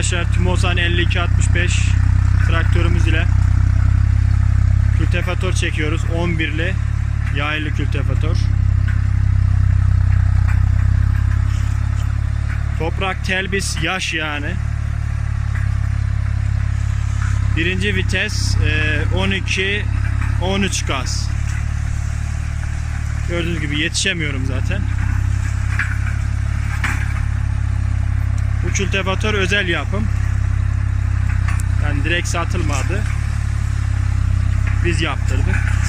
arkadaşlar Timosan 5265 traktörümüz ile kültifatör çekiyoruz. 11'li yaylı kültifatör. Toprak telbis yaş yani. Birinci vites e, 12 13 gaz. Gördüğünüz gibi yetişemiyorum zaten. Bu kültivatör özel yapım. Yani direkt satılmadı. Biz yaptırdık.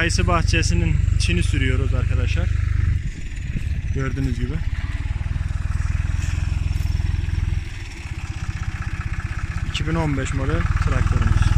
Kayısı bahçesinin içini sürüyoruz arkadaşlar. Gördüğünüz gibi. ...2015 model traktörümüz.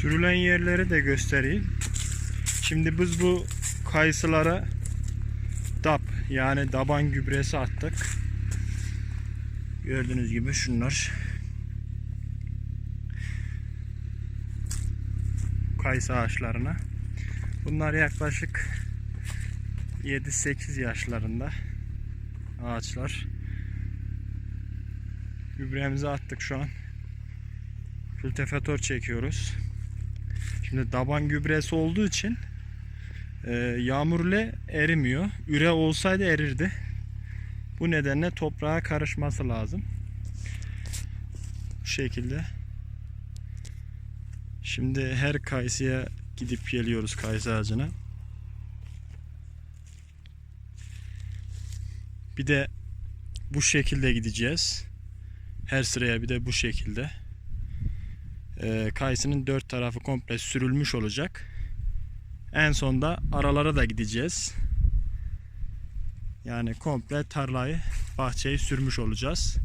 Sürülen yerleri de göstereyim. Şimdi biz bu kayısılara DAP yani daban gübresi attık. Gördüğünüz gibi şunlar. Kayısı ağaçlarına. Bunlar yaklaşık 7-8 yaşlarında ağaçlar. Gübremizi attık şu an. Kültifatör çekiyoruz. Şimdi daban gübresi olduğu için e, yağmurla erimiyor. Üre olsaydı erirdi. Bu nedenle toprağa karışması lazım. Bu şekilde. Şimdi her kayısıya gidip geliyoruz kayısı ağacına. Bir de bu şekilde gideceğiz. Her sıraya bir de bu şekilde. Ee, kayısının dört tarafı komple sürülmüş olacak. En sonda aralara da gideceğiz. Yani komple tarlayı, bahçeyi sürmüş olacağız.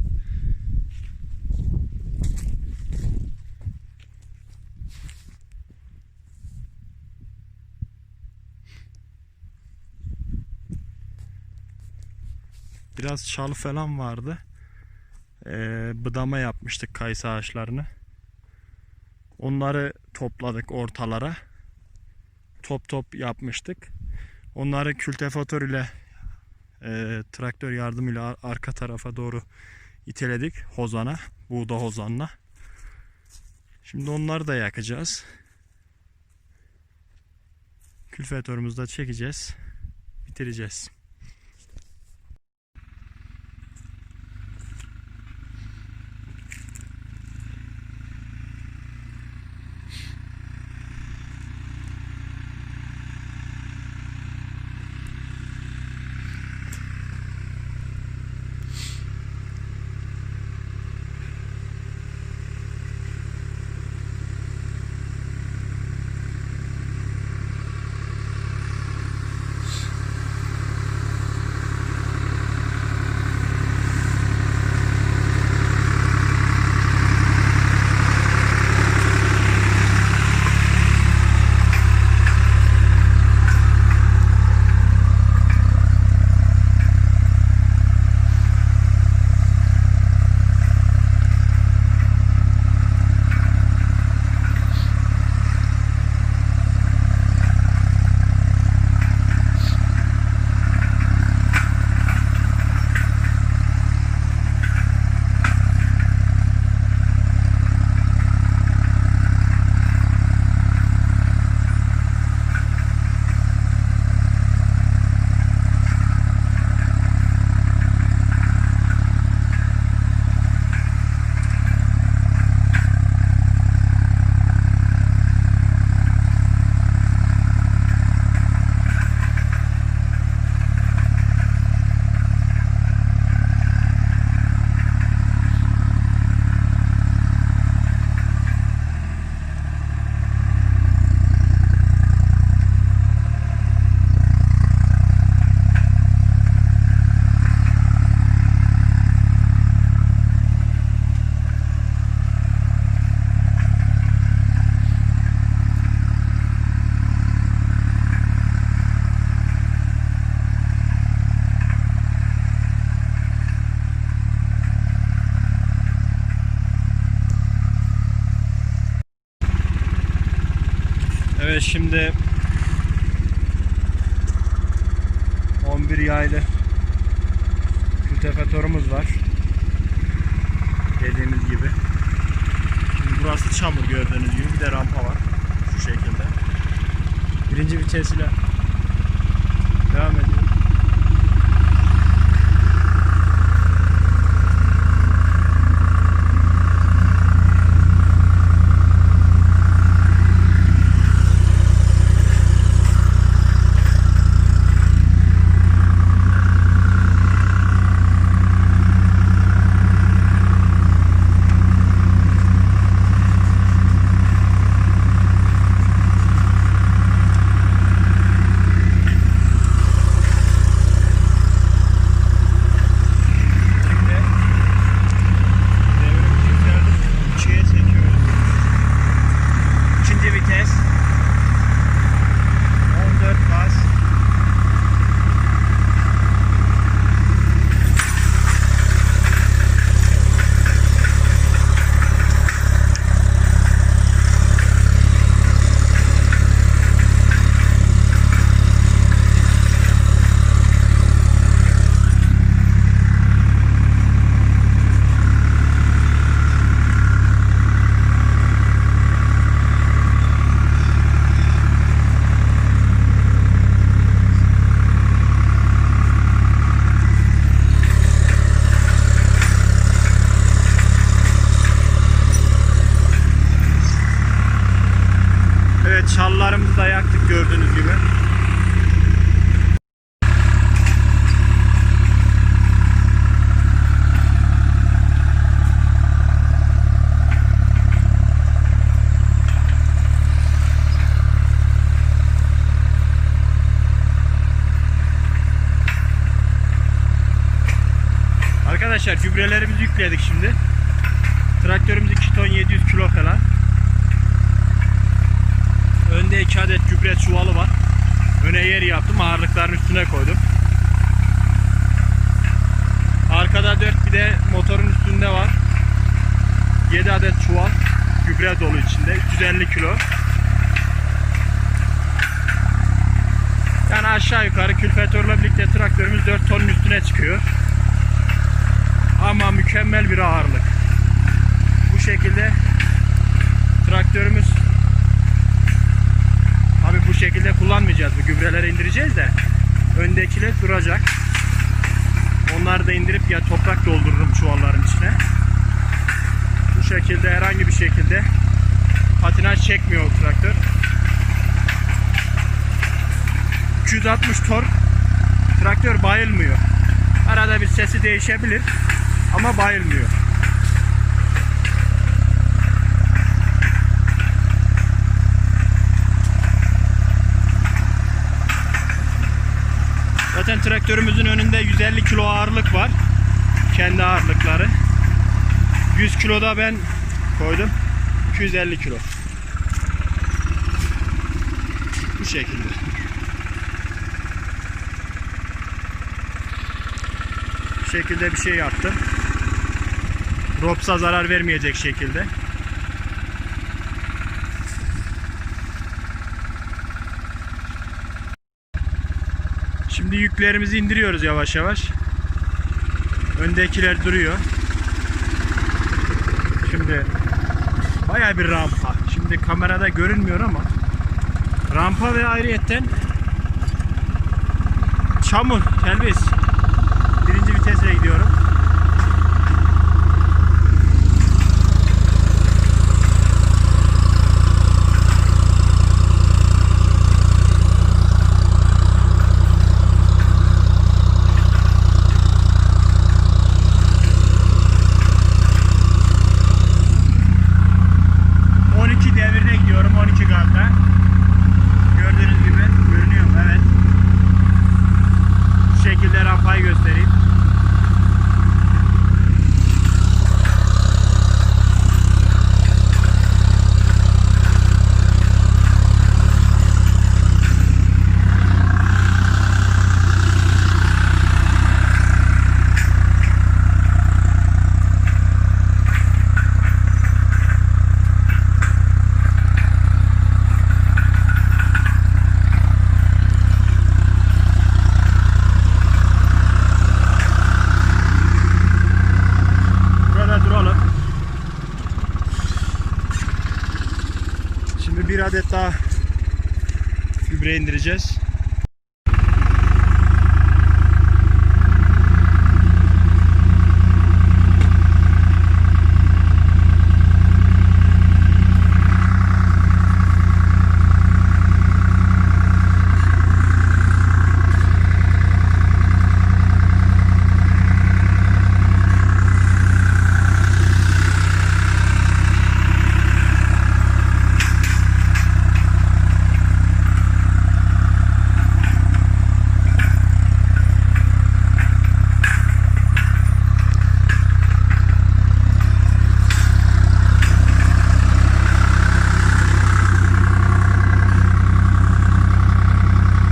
Biraz çalı falan vardı. Ee, bıdama yapmıştık kayısı ağaçlarını. Onları topladık ortalara. Top top yapmıştık. Onları kültifatör ile e, traktör yardımıyla ar- arka tarafa doğru iteledik hozana, buğda hozanla. Şimdi onları da yakacağız. Kültifatörümüzü de çekeceğiz. Bitireceğiz. Evet şimdi 11 yaylı kültifatörümüz var. Dediğimiz gibi. Şimdi burası çamur gördüğünüz gibi bir de rampa var. Şu şekilde. Birinci vites ile devam ediyor. Gübrelerimizi yükledik şimdi. Traktörümüz 2 ton 700 kilo falan. Önde 2 adet gübre çuvalı var. Öne yer yaptım. Ağırlıkların üstüne koydum. Arkada 4 bir de motorun üstünde var. 7 adet çuval gübre dolu içinde. 350 kilo. Yani aşağı yukarı külfatörle birlikte traktörümüz 4 tonun üstüne çıkıyor. Ama mükemmel bir ağırlık. Bu şekilde traktörümüz Abi bu şekilde kullanmayacağız. Bu gübreleri indireceğiz de öndekiler duracak. Onları da indirip ya toprak doldururum çuvalların içine. Bu şekilde herhangi bir şekilde patinaj çekmiyor traktör. 260 tork traktör bayılmıyor. Arada bir sesi değişebilir ama bayılmıyor. Zaten traktörümüzün önünde 150 kilo ağırlık var. Kendi ağırlıkları. 100 kilo da ben koydum. 250 kilo. Bu şekilde. Bu şekilde bir şey yaptım. Ropsa zarar vermeyecek şekilde. Şimdi yüklerimizi indiriyoruz yavaş yavaş. Öndekiler duruyor. Şimdi baya bir rampa. Şimdi kamerada görünmüyor ama rampa ve ayrıyetten çamur, telviz. Birinci vitesle gidiyorum. Hı. 12 devirde gidiyorum 12 gazda. Gördüğünüz gibi görünüyor mu? Evet. Şu şekilde rampayı göstereyim. Burada duralım. Şimdi bir adet daha gübre indireceğiz.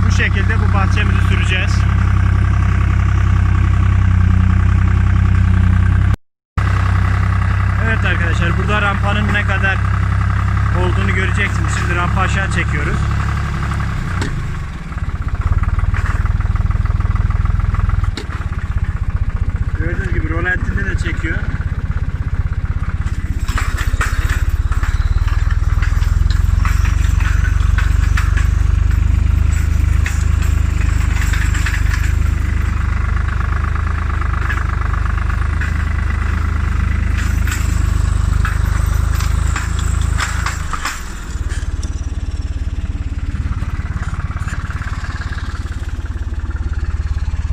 Bu şekilde bu bahçemizi süreceğiz. Evet arkadaşlar burada rampanın ne kadar olduğunu göreceksiniz. Şimdi rampa aşağı çekiyoruz. Gördüğünüz gibi rolantinde de çekiyor.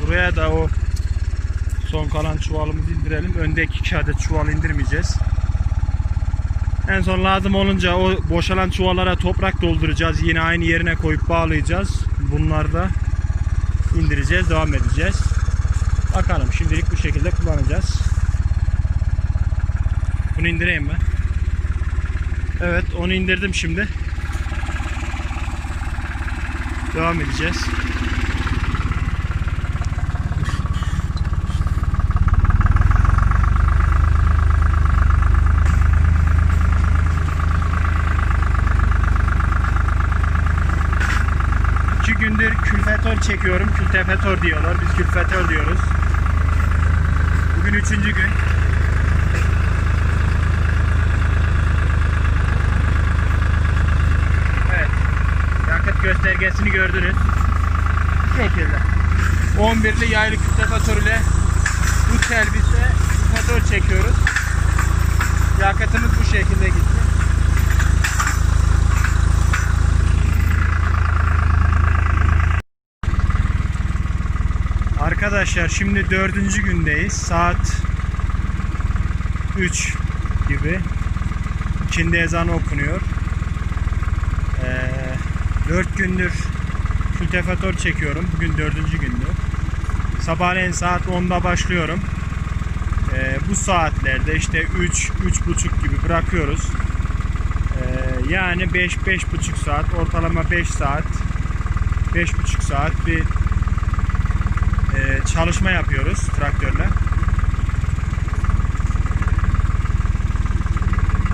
Buraya da o son kalan çuvalımızı indirelim. Öndeki iki adet çuval indirmeyeceğiz. En son lazım olunca o boşalan çuvallara toprak dolduracağız. Yine aynı yerine koyup bağlayacağız. Bunları da indireceğiz, devam edeceğiz. Bakalım şimdilik bu şekilde kullanacağız. Bunu indireyim ben. Evet onu indirdim şimdi. Devam edeceğiz. İki külfetör çekiyorum. Kültefetör diyorlar. Biz külfetör diyoruz. Bugün üçüncü gün. Evet. Yakıt göstergesini gördünüz. Bu şekilde. 11'li yaylı kültefetör ile bu telbise kültefetör çekiyoruz. Yakıtımız bu şekilde gitti. Arkadaşlar şimdi dördüncü gündeyiz. Saat 3 gibi. İkindi ezanı okunuyor. Ee, 4 gündür kültefatör çekiyorum. Bugün dördüncü gündü. Sabahleyin saat 10'da başlıyorum. Ee, bu saatlerde işte 3 3.30 gibi bırakıyoruz. Ee, yani 5 5.5 saat ortalama 5 saat 5.5 saat bir e, çalışma yapıyoruz traktörle.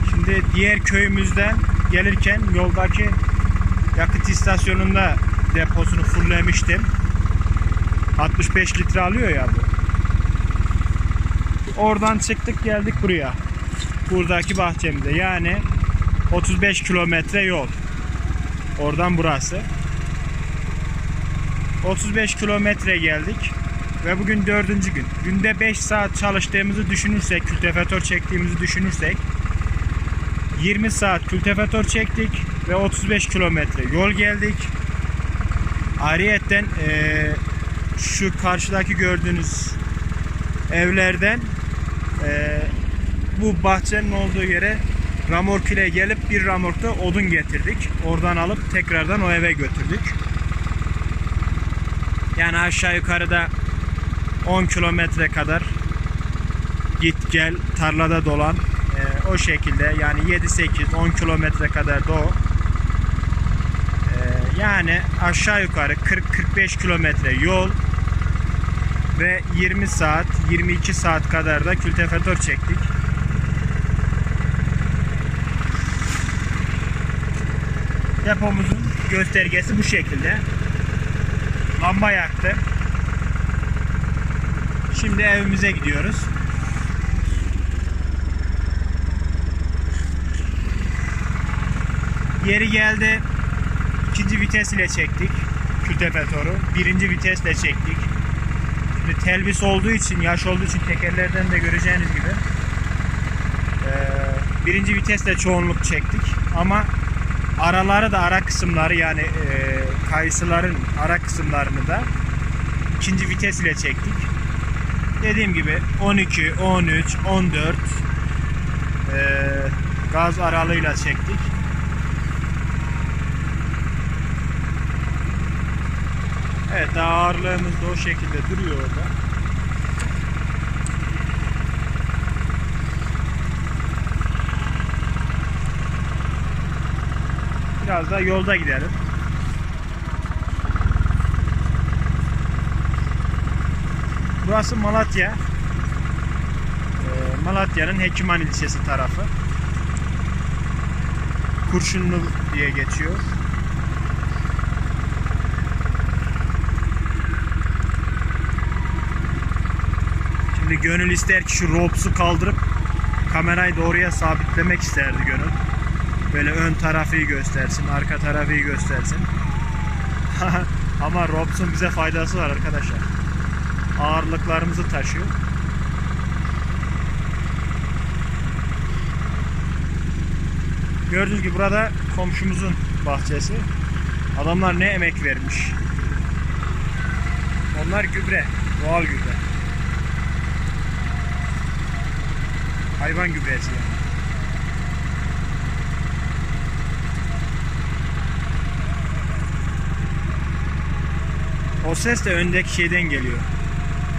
Şimdi diğer köyümüzden gelirken yoldaki yakıt istasyonunda deposunu fulllemiştim. 65 litre alıyor ya bu. Oradan çıktık geldik buraya. Buradaki bahçemize. Yani 35 kilometre yol. Oradan burası. 35 kilometre geldik ve bugün dördüncü gün. Günde 5 saat çalıştığımızı düşünürsek, kültivatör çektiğimizi düşünürsek 20 saat kültivatör çektik ve 35 kilometre yol geldik. Ayrıyetten eee, şu karşıdaki gördüğünüz evlerden eee, bu bahçenin olduğu yere ramork ile gelip bir ramorkta odun getirdik. Oradan alıp tekrardan o eve götürdük. Yani aşağı yukarıda 10 kilometre kadar git gel tarlada dolan e, o şekilde yani 7 8 10 kilometre kadar da o. E, yani aşağı yukarı 40 45 kilometre yol ve 20 saat 22 saat kadar da kültifatör çektik. Depomuzun göstergesi bu şekilde. Lamba yaktı. Şimdi evimize gidiyoruz. Yeri geldi. İkinci vites ile çektik. Kültefetoru. Birinci vitesle çektik. Şimdi telbis olduğu için, yaş olduğu için tekerlerden de göreceğiniz gibi birinci vitesle çoğunluk çektik. Ama araları da ara kısımları yani eee kayısıların ara kısımlarını da ikinci vites ile çektik. Dediğim gibi 12, 13, 14 eee, gaz aralığıyla çektik. Evet ağırlığımız da o şekilde duruyor orada. Biraz da yolda gidelim. Burası Malatya. Ee, Malatya'nın Hekiman ilçesi tarafı. Kurşunlu diye geçiyor. Şimdi gönül ister ki şu ropsu kaldırıp kamerayı da oraya sabitlemek isterdi gönül. Böyle ön tarafı göstersin, arka tarafı göstersin. Ama ropsun bize faydası var arkadaşlar. Ağırlıklarımızı taşıyor. Gördüğünüz gibi burada komşumuzun bahçesi. Adamlar ne emek vermiş. Onlar gübre, doğal gübre. Hayvan gübresi yani. O ses de öndeki şeyden geliyor.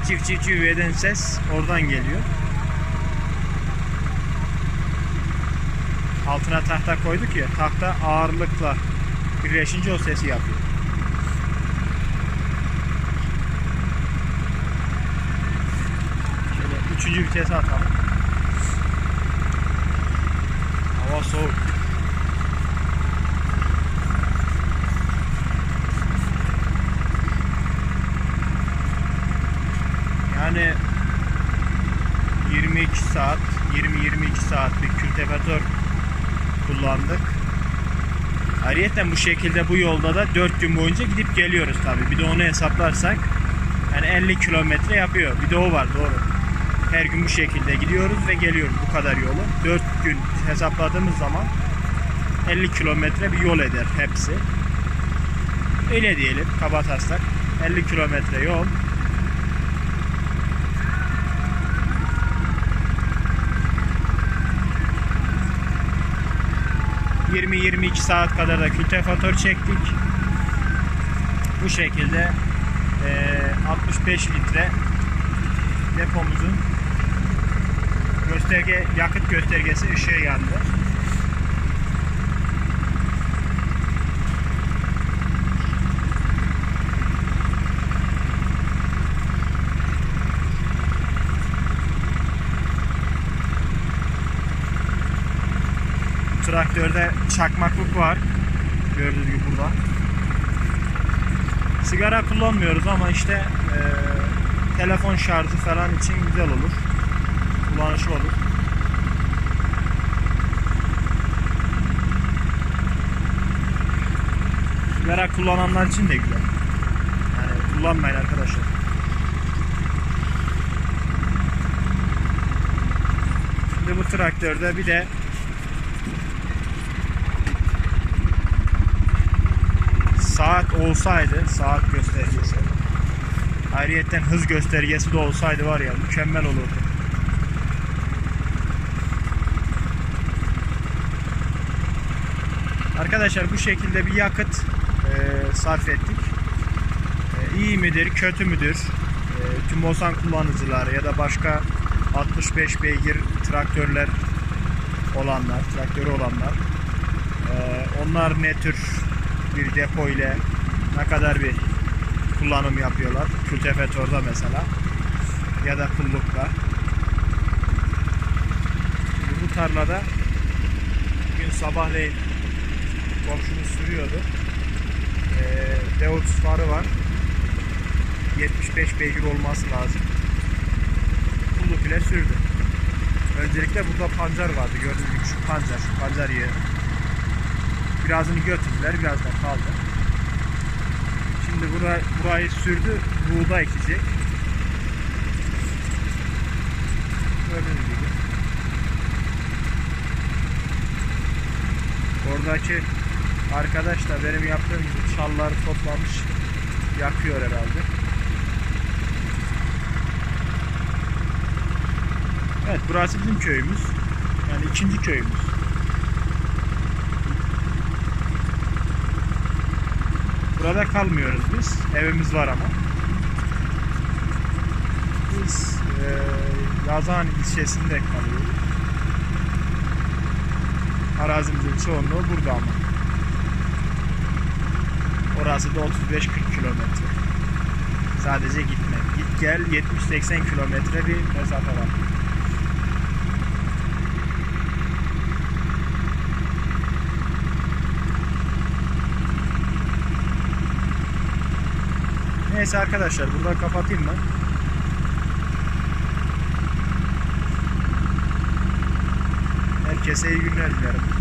Çift çift çift eden ses oradan geliyor. altına tahta koyduk ya tahta ağırlıkla birleşince o sesi yapıyor. Şöyle üçüncü vitese atalım. Hava soğuk. Yani 22 saat, 20-22 saat bir kültivatör kullandık. Ayrıca bu şekilde bu yolda da 4 gün boyunca gidip geliyoruz tabi. Bir de onu hesaplarsak yani 50 kilometre yapıyor. Bir de o var doğru. Her gün bu şekilde gidiyoruz ve geliyoruz bu kadar yolu. 4 gün hesapladığımız zaman 50 kilometre bir yol eder hepsi. Öyle diyelim kaba taslak. 50 kilometre yol. ...20-22 saat kadar da kültivatör çektik. Bu şekilde eee, 65 litre depomuzun gösterge yakıt göstergesi ışığı yandı. Traktörde çakmaklık var. Gördüğünüz gibi burada. Sigara kullanmıyoruz ama işte eee, telefon şarjı falan için güzel olur. Kullanışlı olur. Sigara kullananlar için de güzel. Yani kullanmayın arkadaşlar. Şimdi bu traktörde bir de saat olsaydı, saat göstergesi. Ayrıyeten hız göstergesi de olsaydı var ya mükemmel olurdu. Arkadaşlar bu şekilde bir yakıt e, sarf ettik. E, iyi midir, kötü müdür? E, tüm Osan kullanıcıları ya da başka 65 beygir traktörler olanlar, traktörü olanlar e, onlar ne tür bir depo ile ne kadar bir kullanım yapıyorlar. Kültivatörde mesela ya da kullukta. Bu tarlada bugün sabahleyin komşumuz sürüyordu. Ee, Deus farı var. 75 beygir olması lazım. Kulluk ile sürdü. Öncelikle burada pancar vardı. Gördüğünüz gibi şu pancar, şu pancar yeri. Birazını götürdüler, biraz da kaldı. Şimdi burayı, burayı sürdü, buğday ekecek. Gördüğünüz gibi. Oradaki arkadaş da benim yaptığım gibi çalları toplamış, yakıyor herhalde. Evet, burası bizim köyümüz. Yani ikinci köyümüz. Burada kalmıyoruz biz. Evimiz var ama. Biz e, Yazıhane ilçesinde kalıyoruz. Arazimizin çoğunluğu burada ama. Orası da 35-40 kilometre. Sadece gitme. Git gel 70-80 kilometre bir mesafe var. Neyse arkadaşlar burada kapatayım ben. Herkese iyi günler dilerim.